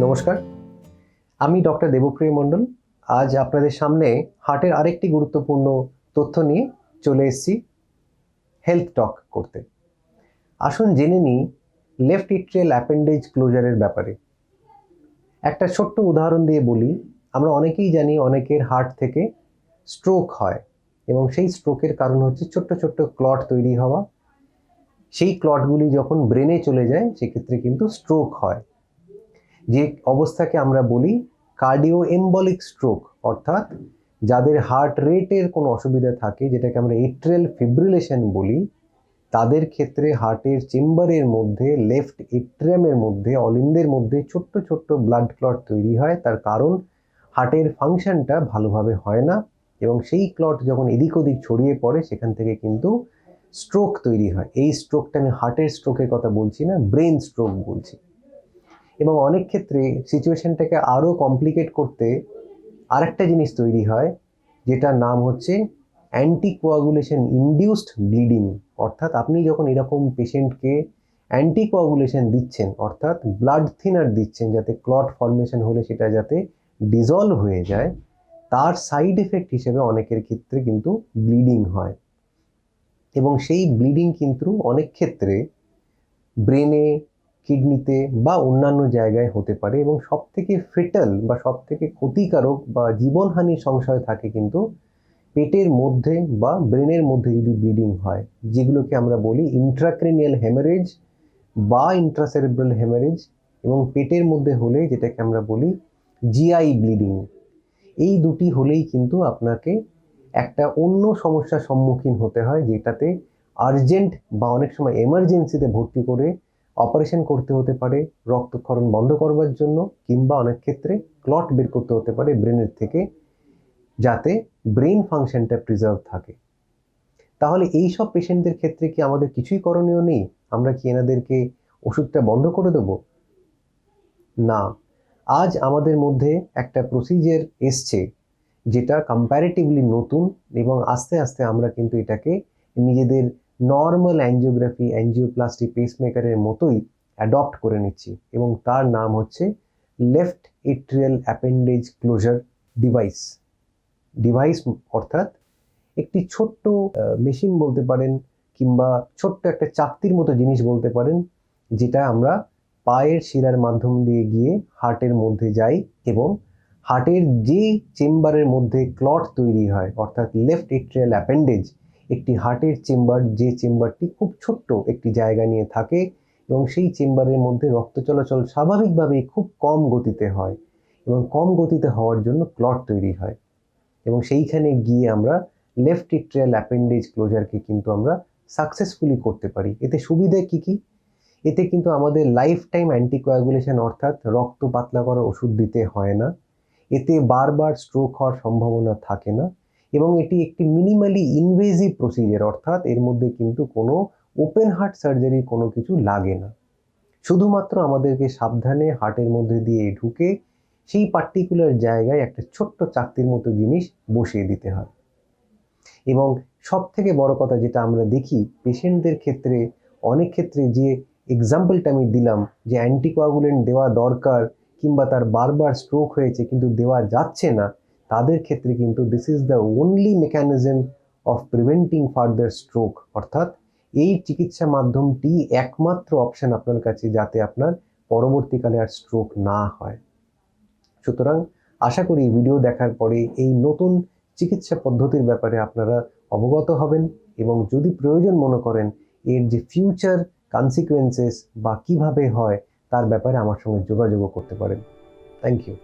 নমস্কার। আমি ডক্টর দেবপ্রিয় মণ্ডল। আজ আপনাদের সামনে হার্টের আরেকটি গুরুত্বপূর্ণ তথ্য নিয়ে চলে এসেছি হেলথ টক করতে। আসুন জেনে নিই লেফট ইট্রিয়াল অ্যাপেন্ডেজ ক্লোজারের ব্যাপারে। একটা ছোট্ট উদাহরণ দিয়ে বলি, আমরা অনেকেই জানি অনেকের হার্ট থেকে স্ট্রোক হয় এবং সেই স্ট্রোকের কারণ হচ্ছে ছোট্ট ছোট্ট ক্লট তৈরি হওয়া। সেই ক্লটগুলি যখন ব্রেনে চলে যায়, সেক্ষেত্রে কিন্তু স্ট্রোক হয়। যে অবস্থাকে আমরা বলি কার্ডিও এম্বলিক স্ট্রোক অর্থাৎ যাদের হার্ট রেটের কোনো অসুবিধা থাকে, যেটাকে আমরা এট্রিয়াল ফিব্রিলেশন বলি, তাদের ক্ষেত্রে হার্টের চেম্বারের মধ্যে লেফট এট্রিয়ামের মধ্যে অলিন্দের মধ্যে ছোট্ট ছোট্ট ব্লাড ক্লট তৈরি হয়। তার কারণ হার্টের ফাংশনটা ভালোভাবে হয় না এবং সেই ক্লট যখন এদিক ওদিক ছড়িয়ে পড়ে, সেখান থেকে কিন্তু স্ট্রোক তৈরি হয়। এই স্ট্রোকটা আমি হার্টের স্ট্রোকের কথা বলছি না ব্রেন স্ট্রোক বলছি। এবং অনেক ক্ষেত্রে সিচুয়েশনটাকে আরও কমপ্লিকেট করতে আরেকটা জিনিস তৈরি হয়, যেটার নাম হচ্ছে অ্যান্টিকোয়াগুলেশন ইনডিউসড ব্লিডিং অর্থাৎ আপনি যখন এরকম পেশেন্টকে অ্যান্টিকোয়াগুলেশন দিচ্ছেন, অর্থাৎ ব্লাড থিনার দিচ্ছেন যাতে ক্লট ফর্মেশন হলে সেটা যাতে ডিজলভ হয়ে যায়, তার সাইড এফেক্ট হিসেবে অনেকের ক্ষেত্রে কিন্তু ব্লিডিং হয়। এবং সেই ব্লিডিং কিন্তু অনেক ক্ষেত্রে ব্রেনে কিডনিতে বা অন্যান্য জায়গায় হতে পারে এবং সব থেকে ফেটাল বা সব থেকে ক্ষতিকারক বা জীবনহানির সংশয় থাকে কিন্তু পেটের মধ্যে বা ব্রেনের মধ্যে যদি ব্লিডিং হয়, যেগুলোকে আমরা বলি ইন্ট্রাক্রেনিয়াল হেমারেজ বা ইন্ট্রাসেরেব্রাল হেমারেজ এবং পেটের মধ্যে হলে যেটাকে আমরা বলি জিআই ব্লিডিং এই দুটি হলেই কিন্তু আপনাকে একটা অন্য সমস্যার সম্মুখীন হতে হয় যেটাতে আর্জেন্ট বা অনেক সময় এমার্জেন্সিতে ভর্তি করে অপারেশন করতে হতে পারে, রক্তক্ষরণ বন্ধ করবার জন্য কিংবা অনেক ক্ষেত্রে ক্লট বের করতে হতে পারে ব্রেনের থেকে যাতে ব্রেন ফাংশনটা প্রিজার্ভ থাকে। তাহলে এই সব পেশেন্টদের ক্ষেত্রে কি আমাদের কিছুই করণীয় নেই? আমরা কি এনাদেরকে ওষুধটা বন্ধ করে দেবো? না। আজ আমাদের মধ্যে একটা প্রসিজার এসছে যেটা কম্প্যারেটিভলি নতুন এবং আস্তে আস্তে আমরা কিন্তু এটাকে নিজেদের নর্মাল অ্যাঞ্জিওগ্রাফি অ্যাঞ্জিওপ্লাস্টি পেসমেকারের মতোই অ্যাডপ্ট করে নিচ্ছি এবং তার নাম হচ্ছে left atrial appendage closure device device অর্থাৎ একটি ছোট্ট মেশিন বলতে পারেন কিংবা ছোট্ট একটা চাকতির মতো জিনিস বলতে পারেন, যেটা আমরা পায়ের শিরার মাধ্যম দিয়ে গিয়ে হার্টের মধ্যে যাই এবং হার্টের যে চেম্বারের মধ্যে ক্লট তৈরি হয়, অর্থাৎ লেফট এট্রিয়াল অ্যাপেন্ডেজ একটি হার্টের চেম্বার, যে চেম্বারটি খুব ছোট্ট একটি জায়গা নিয়ে থাকে এবং সেই চেম্বারের মধ্যে রক্ত চলাচল স্বাভাবিকভাবেই খুব কম গতিতে হয় এবং কম গতিতে হওয়ার জন্য ক্লট তৈরি হয়। এবং সেইখানে গিয়ে আমরা লেফট ইট্রিয়াল অ্যাপেন্ডেজ ক্লোজারকে কিন্তু আমরা সাকসেসফুলি করতে পারি। এতে সুবিধে কি কি? এতে কিন্তু আমাদের লাইফ টাইম অ্যান্টিকোয়াগুলেশন অর্থাৎ রক্ত পাতলা করার ওষুধ দিতে হয় না। এতে বারবার স্ট্রোক হওয়ার সম্ভাবনা থাকে না। এবং এটি একটি মিনিমালি ইনভেজিভ প্রসিজার অর্থাৎ এর মধ্যে কিন্তু কোনো ওপেন হার্ট সার্জারি কোনো কিছু লাগে না। শুধুমাত্র আমাদেরকে সাবধানে হার্টের মধ্যে দিয়ে ঢুকে সেই পার্টিকুলার জায়গায় একটা ছোট্ট চাকতির মতো জিনিস বসিয়ে দিতে হয়। এবং সব থেকে বড় কথা যেটা আমরা দেখি, পেশেন্টদের ক্ষেত্রে, অনেক ক্ষেত্রে যে এক্সাম্পলটা আমি দিলাম, যে অ্যান্টিকোয়াগুলেন্ট দেওয়া দরকার কিংবা তার বারবার স্ট্রোক হয়েছে কিন্তু দেওয়া যাচ্ছে না তাদের ক্ষেত্রে কিন্তু this is the only mechanism of preventing further stroke অর্থাৎ এই চিকিৎসা মাধ্যমটি একমাত্র অপশন আপনার কাছে যাতে আপনার পরবর্তীকালে আর স্ট্রোক না হয়। সুতরাং আশা করি ভিডিও দেখার পরে এই নতুন চিকিৎসা পদ্ধতির ব্যাপারে আপনারা অবগত হবেন এবং যদি প্রয়োজন মনে করেন এর যে ফিউচার কনসিকুয়েন্সেস বা কীভাবে হয় তার ব্যাপারে আমার সঙ্গে যোগাযোগও করতে পারেন। Thank you